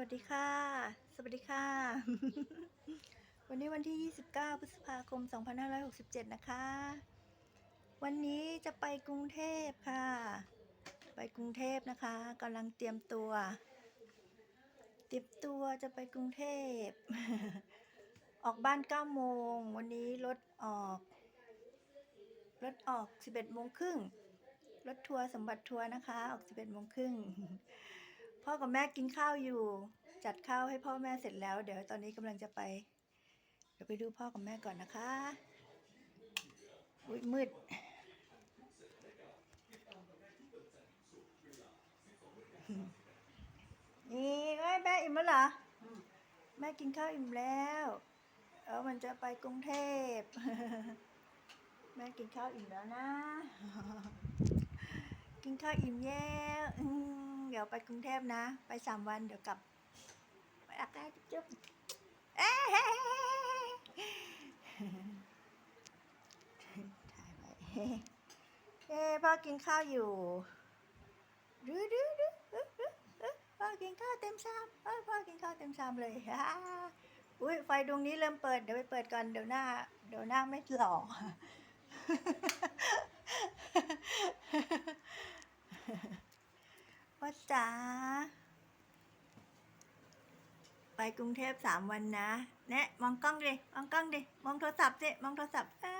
วัสดีค่ะ สวัสดีค่ะ วันนี้วันที่ 29 พฤษภาคม 2567 นะคะ วันนี้จะไปกรุงเทพค่ะ ไปกรุงเทพนะคะกำลังเตรียมตัว เตรียมตัวจะไปกรุงเทพ ออกบ้าน 9 โมง วันนี้รถออก รถออก 11 โมงครึ่ง รถทัวร์สมบัติทัวร์นะคะ ออก 11 โมงครึ่ง อกับแม่กินข้าวอยู่ จัดข้าวให้พ่อแม่เสร็จแล้ว เดี๋ยวตอนนี้กำลังจะไป เดี๋ยวไปดูพ่อกับแม่ก่อนนะคะอุ้ยมืดนี่เอ้ยแม่อิ่มแล้วเหรอแม่กินข้าวอิ่มแล้วเออมันจะไปกรุงเทพแม่กินข้าวอิ่มแล้วนะ กินข้าวอิ่มแล้วอืม เดี๋ยวไปกรุงเทพนะ ไปสามวันเดี๋ยวกลับไปอักได้จุ๊บเอ้ยถ่ายไว้เอ้พ่อกินข้าวอยู่ดูดูดูดูดูดูพ่อกินข้าวเต็มชามเอ้พ่อกินข้าวเต็มชามเลยฮ่าอุ้ยไฟดวงนี้เริ่มเปิดเดี๋ยวไปเปิดก่อนเดี๋ยวหน้า เดี๋ยวหน้าไม่หล่อ จ๋า ไปกรุงเทพสามวันนะแนะมองกล้องดิ มองกล้องดิ มองโทรศัพท์ดิมองโทรศัพท์เอ้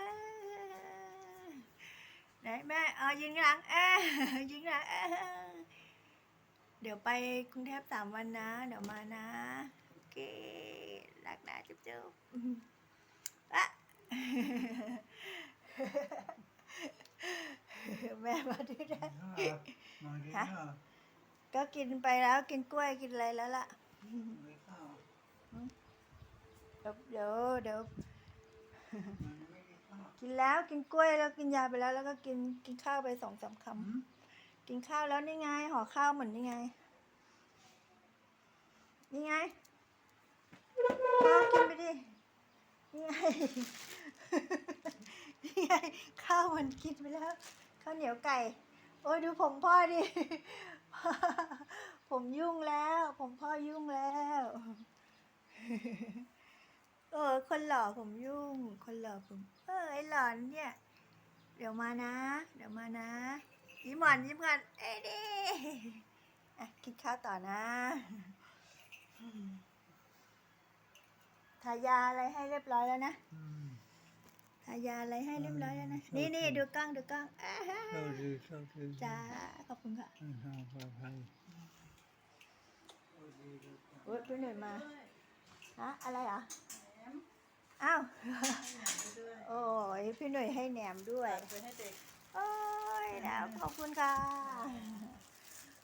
ยไหนแม่เออยิงหลังเออยิงหลังเออเดี๋ยวไปกรุงเทพสามวันนะ เดี๋ยวมานะโอเครักนะจุ๊บจุ๊บอะแม่มาด้วยนะมากินฮะข้าว ก็กินไปแล้วกินกล้วยกินอะไรแล้วล่ะ ไม่ข้าเดี๋ยวเดี๋ยวเดี๋ยวมันไม่กินข้ากินแล้วกินกล้วยแล้วกินยาไปแล้ว แล้วก็กินกินข้าวไปสองสามคำ กินข้าวแล้วนี่ไงห่อข้าวเหมือนนี่ไง นี่ไงข้าวกินไปดิ นี่ไง นี่ไงข้าวมันกินไปแล้วข้าวเหนียวไก่ โอ้ยดูผมพ่อดิ ผมยุ่งแล้ว ผมพ่อยุ่งแล้ว เออ คนหล่อผมยุ่ง คนหล่อผม เออไอหล่อนเนี่ย เดี๋ยวมานะ เดี๋ยวมานะยิ้มหวานยิ้มกันเอ้ดิอะกินข้าวต่อนะทายาอะไรให้เรียบร้อยแล้วนะ อืมทายาอะไรให้เรียบร้อยแล้วนะ นี่นี่ดูกล้องดูกล้องอ่าฮะโชคดีโชคดีจ้าขอบคุณค่ะให้ทางปลอดภัยโอ้ยพี่หน่อยมาฮะอะไรอะอ้าวโอ้ยพี่หน่อยให้แหนมด้วยไปให้เด็กโอ้ยแหนมขอบคุณค่ะ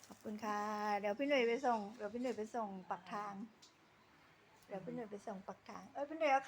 ขอบคุณค่ะ เดี๋ยวพี่หน่อยไปส่ง เดี๋ยวพี่หน่อยไปส่งปักทาง เดี๋ยวพี่หน่อยไปส่งปักทาง เอ้ยพี่หน่อยเอา